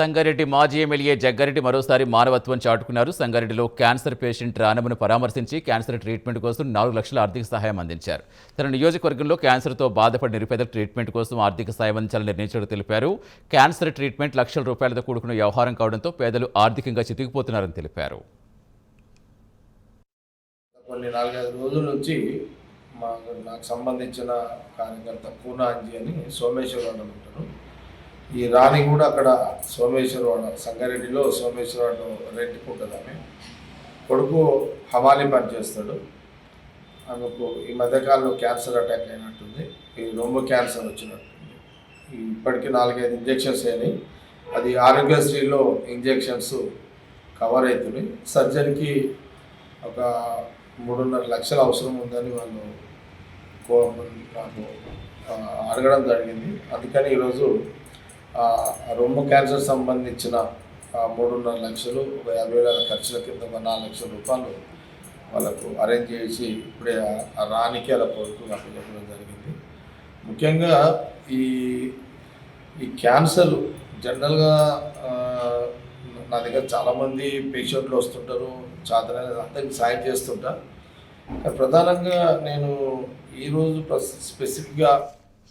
సంగారెడ్డి మాజీ ఎమ్మెల్యే జగ్గారెడ్డి మరోసారి మానవత్వం చాటుకున్నారు. సంగారెడ్డిలో క్యాన్సర్ పేషెంట్ రానమ్మను పరామర్శించి క్యాన్సర్ ట్రీట్మెంట్ కోసం నాలుగు లక్షల ఆర్థిక సహాయం అందించారు. తన నియోజకవర్గంలో క్యాన్సర్తో బాధపడిన నిరుపేదల ట్రీట్మెంట్ కోసం ఆర్థిక సాయం అందించాలని నిర్ణయించినట్టు తెలిపారు. క్యాన్సర్ ట్రీట్మెంట్ లక్షల రూపాయలతో కూడుకున్న వ్యవహారం కావడంతో పేదలు ఆర్థికంగా చితికిపోతున్నారని తెలిపారు. కొన్ని నాలుగైదు రోజుల నుంచి నాకు సంబంధించిన కార్యకర్త పూనాంజీ అని సోమేశ్వరరావు ఉంటారు. ఈ రాణి కూడా అక్కడ సోమేశ్వరవాడ సంగారెడ్డిలో సోమేశ్వరవాడ రెడ్డి ఆమె కొడుకు హమాలి పనిచేస్తాడు ఆమెకు ఈ మధ్యకాలంలో క్యాన్సర్ అటాక్ అయినట్టుంది. ఈ రొమ్ము క్యాన్సర్ వచ్చినట్టుంది. ఇప్పటికీ నాలుగైదు ఇంజెక్షన్స్ అయినాయి. అది ఆరోగ్యశ్రీలో ఇంజెక్షన్స్ కవర్ అవుతున్నాయి సర్జరీకి ఒక మూడున్నర లక్షలు అవసరం ఉందని వాళ్ళు కో- నాకు అడగడం జరిగింది. అందుకని ఈరోజు రొమ్ము క్యాన్సర్ సంబంధించిన మూడున్నర లక్షలు ఒక యాభై వేల ఖర్చుల కింద ఒక నాలుగు లక్షల రూపాయలు వాళ్ళకు అరేంజ్ చేసి ఇప్పుడే ఆ- రానికి అలా కొడుకు నాకు చెప్పడం జరిగింది. ముఖ్యంగా ఈ ఈ క్యాన్సర్ జనరల్గా నా దగ్గర చాలామంది పేషెంట్లు వస్తుంటారు చాతన అందరికి సాయం చేస్తుంటా. ప్రధానంగా నేను ఈరోజు స్పెసిఫిక్గా